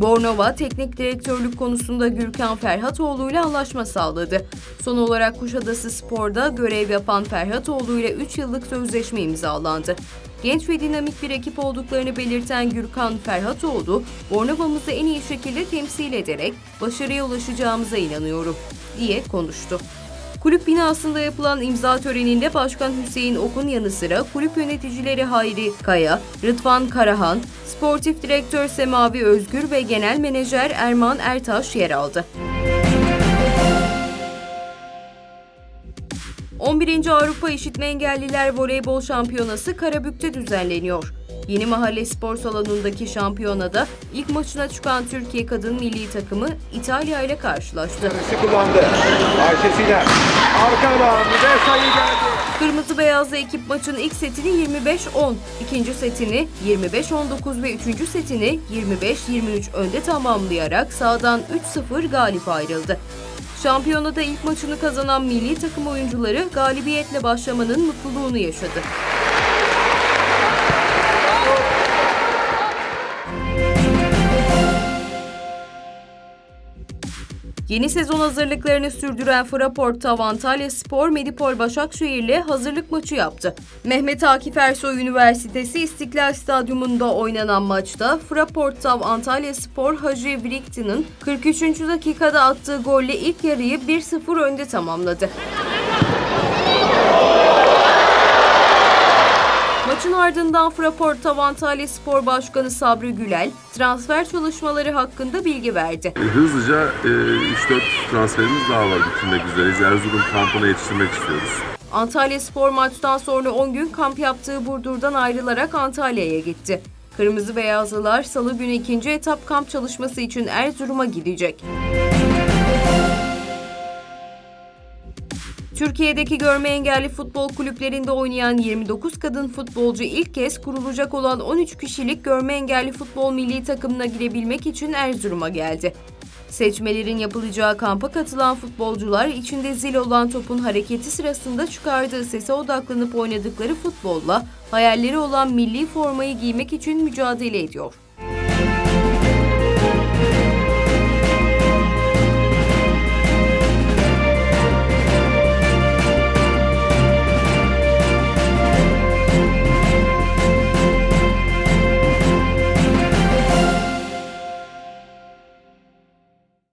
Bornova, teknik direktörlük konusunda Gürkan Ferhatoğlu ile anlaşma sağladı. Son olarak Kuşadası Spor'da görev yapan Ferhatoğlu ile 3 yıllık sözleşme imzalandı. Genç ve dinamik bir ekip olduklarını belirten Gürkan Ferhatoğlu, Bornova'mızı en iyi şekilde temsil ederek başarıya ulaşacağımıza inanıyorum, diye konuştu. Kulüp binasında yapılan imza töreninde Başkan Hüseyin Ok'un yanı sıra kulüp yöneticileri Hayri Kaya, Rıdvan Karahan, Sportif Direktör Semavi Özgür ve Genel Menajer Erman Ertaş yer aldı. 11. Avrupa İşitme Engelliler Voleybol Şampiyonası Karabük'te düzenleniyor. Yeni Mahalle Spor Salonu'ndaki şampiyonada ilk maçına çıkan Türkiye Kadın Milli Takımı İtalya ile karşılaştı. Üstü kullandı. Arkasıyla. Arkadan ve sayı geldi. Kırmızı Beyazlı ekip maçın ilk setini 25-10, ikinci setini 25-19 ve üçüncü setini 25-23 önde tamamlayarak sahadan 3-0 galip ayrıldı. Şampiyonada ilk maçını kazanan milli takım oyuncuları galibiyetle başlamanın mutluluğunu yaşadı. Yeni sezon hazırlıklarını sürdüren Fraport Tav Antalya Spor, Medipol Başakşehir'le hazırlık maçı yaptı. Mehmet Akif Ersoy Üniversitesi İstiklal Stadyumunda oynanan maçta Fraport Tav Antalya Spor, Hacı Briktin'in 43. dakikada attığı golle ilk yarıyı 1-0 önde tamamladı. Maçın ardından Fraport Tav Antalya Spor Başkanı Sabri Gülel, transfer çalışmaları hakkında bilgi verdi. Hızlıca e, 3-4 transferimiz daha var bitirmek üzereyiz. Erzurum kampına yetiştirmek istiyoruz. Antalya Spor maçtan sonra 10 gün kamp yaptığı Burdur'dan ayrılarak Antalya'ya gitti. Kırmızı Beyazlılar salı günü ikinci etap kamp çalışması için Erzurum'a gidecek. Türkiye'deki görme engelli futbol kulüplerinde oynayan 29 kadın futbolcu ilk kez kurulacak olan 13 kişilik görme engelli futbol milli takımına girebilmek için Erzurum'a geldi. Seçmelerin yapılacağı kampa katılan futbolcular içinde zil olan topun hareketi sırasında çıkardığı sese odaklanıp oynadıkları futbolla hayalleri olan milli formayı giymek için mücadele ediyor.